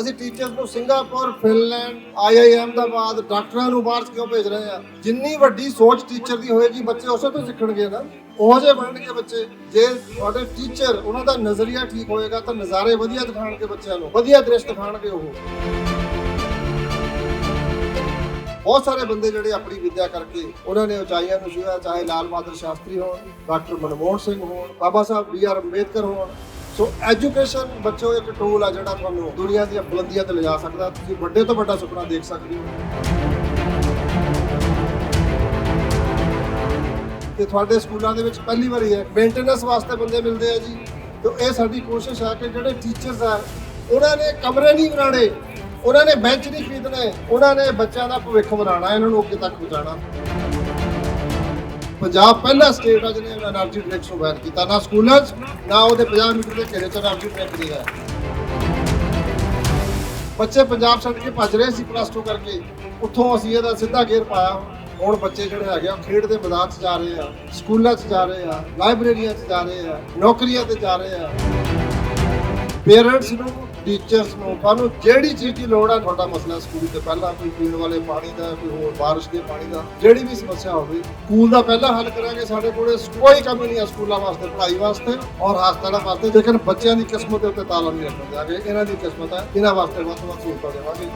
ਅਸੀਂ ਟੀਚਰਸ ਨੂੰ Singapore Finland IIM ਦਾ ਬਾਅਦ ਡਾਕਟਰਾਂ ਨੂੰ ਬਾਹਰ ਕਿਉਂ ਭੇਜ ਰਹੇ ਆ ਜਿੰਨੀ ਵੱਡੀ ਸੋਚ ਟੀਚਰ ਦੀ ਹੋਏਗੀ, ਬੱਚੇ ਉਸੇ ਤੋਂ ਸਿੱਖਣਗੇ ਨਾ। ਉਹ ਜੇ ਬਣਨਗੇ ਬੱਚੇ। ਜੇ ਤੁਹਾਡੇ ਟੀਚਰ ਉਹਨਾਂ ਦਾ ਨਜ਼ਰੀਆ ਠੀਕ ਹੋਏਗਾ, ਤਾਂ ਨਜ਼ਾਰੇ ਵਧੀਆ ਦਿਖਾਣਗੇ ਬੱਚਿਆਂ ਨੂੰ। ਵਧੀਆ ਦ੍ਰਿਸ਼ ਦਿਖਾਣਗੇ ਉਹ। ਬਹੁਤ ਸਾਰੇ ਬੰਦੇ ਜਿਹੜੇ ਆਪਣੀ ਵਿਦਿਆ ਕਰਕੇ ਉਹਨਾਂ ਨੇ ਉਚਾਈਆਂ ਨੂੰ ਛੂਹਿਆ, ਚਾਹੇ ਲਾਲ ਬਹਾਦਰ ਸ਼ਾਸਤਰੀ ਹੋਣ, ਡਾਕਟਰ ਮਨਮੋਹਨ ਸਿੰਘ ਹੋਣ, ਬਾਬਾ ਸਾਹਿਬ ਬੀ ਆਰ ਅੰਬੇਦਕਰ ਹੋਣ। ਸੋ ਐਜੂਕੇਸ਼ਨ ਬੱਚੋ ਇੱਕ ਟੂਲ ਆ ਜਿਹੜਾ ਤੁਹਾਨੂੰ ਦੁਨੀਆ ਦੀਆਂ ਬੁਲੰਦੀਆਂ ਤੇ ਲਿਜਾ ਸਕਦਾ। ਤੁਸੀਂ ਵੱਡੇ ਤੋਂ ਵੱਡਾ ਸੁਪਨਾ ਦੇਖ ਸਕਦੇ ਹੋ। ਤੇ ਤੁਹਾਡੇ ਸਕੂਲਾਂ ਦੇ ਵਿੱਚ ਪਹਿਲੀ ਵਾਰੀ ਹੈ। ਮੇਨਟੇਨੈਂਸ ਵਾਸਤੇ ਬੰਦੇ ਮਿਲਦੇ ਆ ਜੀ। ਤੇ ਇਹ ਸਾਡੀ ਕੋਸ਼ਿਸ਼ ਹੈ ਕਿ ਜਿਹੜੇ ਟੀਚਰਸ ਆ, ਉਹਨਾਂ ਨੇ ਕਮਰੇ ਨਹੀਂ ਬਣਾਣੇ ਉਹਨਾਂ ਨੇ ਬੈਂਚ ਨਹੀਂ ਖਰੀਦਣੇ। ਉਹਨਾਂ ਨੇ ਬੱਚਿਆਂ ਦਾ ਭਵਿੱਖ ਬਣਾਉਣਾ। ਇਹਨਾਂ ਨੂੰ ਅੱਗੇ ਤੱਕ ਪਹੁੰਚਾਉਣਾ। ਪੰਜਾਬ ਪਹਿਲਾ ਸਟੇਟ ਆ ਜਿਹਨੇ ਐਨਰਜੀ ਡਾਇਰੈਕਟ ਨੂੰ ਬੈਨ ਕੀਤਾ। ਨਾ ਸਕੂਲਾਂ 'ਚ, ਨਾ ਉਹਦੇ 50 ਮੀਟਰ ਦੇ ਘੇਰੇ 'ਚ ਐਨਰਜੀ ਡਾਇਰੈਕਟ ਨਹੀਂ ਹੈ ਬੱਚੇ ਪੰਜਾਬ ਛੱਡ ਕੇ ਭੱਜ ਰਹੇ ਸੀ ਪਲੱਸ 2 ਕਰਕੇ। ਉੱਥੋਂ ਅਸੀਂ ਇਹਦਾ ਸਿੱਧਾ ਗੇਰ ਪਾਇਆ। ਹੁਣ ਬੱਚੇ ਜਿਹੜੇ ਹੈਗੇ ਆ ਖੇਡ ਦੇ ਮੈਦਾਨ 'ਚ ਜਾ ਰਹੇ ਆ, ਸਕੂਲਾਂ 'ਚ ਜਾ ਰਹੇ ਆ ਲਾਇਬ੍ਰੇਰੀਆਂ 'ਚ ਜਾ ਰਹੇ ਆ, ਨੌਕਰੀਆਂ ਤੇ ਜਾ ਰਹੇ ਆ। ਪੇਰੈਂਟਸ ਨੂੰ ਟੀਚਰਸ ਨੂੰ, ਤੁਹਾਨੂੰ ਜਿਹੜੀ ਚੀਜ਼ ਦੀ ਲੋੜ ਹੈ ਤੁਹਾਡਾ ਮਸਲਾ ਸਕੂਲ ਤੇ ਪਹਿਲਾਂ ਕੋਈ ਪੀਣ ਵਾਲੇ ਪਾਣੀ ਦਾ, ਕੋਈ ਹੋਰ ਬਾਰਿਸ਼ ਦੇ ਪਾਣੀ ਦਾ, ਜਿਹੜੀ ਵੀ ਸਮੱਸਿਆ ਹੋਵੇ, ਸਕੂਲ ਦਾ ਪਹਿਲਾਂ ਹੱਲ ਕਰਾਂਗੇ ਸਾਡੇ ਕੋਲੇ। ਕੋਈ ਕਮੀ ਨਹੀਂ ਹੈ ਸਕੂਲਾਂ ਵਾਸਤੇ, ਪੜ੍ਹਾਈ ਵਾਸਤੇ ਔਰ ਹਸਪਤਾਲਾਂ ਵਾਸਤੇ। ਲੇਕਿਨ ਬੱਚਿਆਂ ਦੀ ਕਿਸਮਤ ਦੇ ਉੱਤੇ ਤਾਲਾ ਨਹੀਂ ਰੱਖਣ ਦਿਆਂਗੇ ਇਹਨਾਂ ਦੀ ਕਿਸਮਤ ਹੈ ਇਹਨਾਂ ਵਾਸਤੇ ਵੱਧ ਤੋਂ ਵੱਧ ਸਹੂਲਤਾਂ ਦੇਵਾਂਗੇ।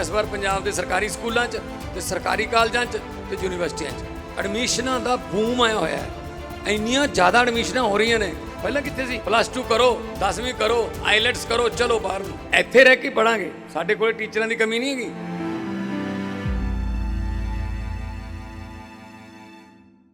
ਇਸ ਵਾਰ ਪੰਜਾਬ ਦੇ ਸਰਕਾਰੀ ਸਕੂਲਾਂ 'ਚ ਤੇ ਸਰਕਾਰੀ ਕਾਲਜਾਂ 'ਚ ਤੇ ਯੂਨੀਵਰਸਿਟੀਆਂ 'ਚ। ਐਡਮਿਸ਼ਨਾਂ ਦਾ ਬੂਮ ਆਇਆ ਹੋਇਆ ਹੈ। ਇੰਨੀਆਂ ਜ਼ਿਆਦਾ ਐਡਮਿਸ਼ਨਾਂ ਹੋ ਰਹੀਆਂ ਨੇ। ਪਹਿਲਾਂ ਕਿੱਥੇ ਸੀ? ਪਲੱਸ 2 ਕਰੋ 10ਵੀਂ ਕਰੋ ਆਈਲੈਟਸ ਕਰੋ, ਚਲੋ ਬਾਹਰ ਨੂੰ। ਇੱਥੇ ਰਹਿ ਕੇ ਪੜਾਂਗੇ ਸਾਡੇ ਕੋਲ ਟੀਚਰਾਂ ਦੀ ਕਮੀ ਨਹੀਂ ਹੈਗੀ।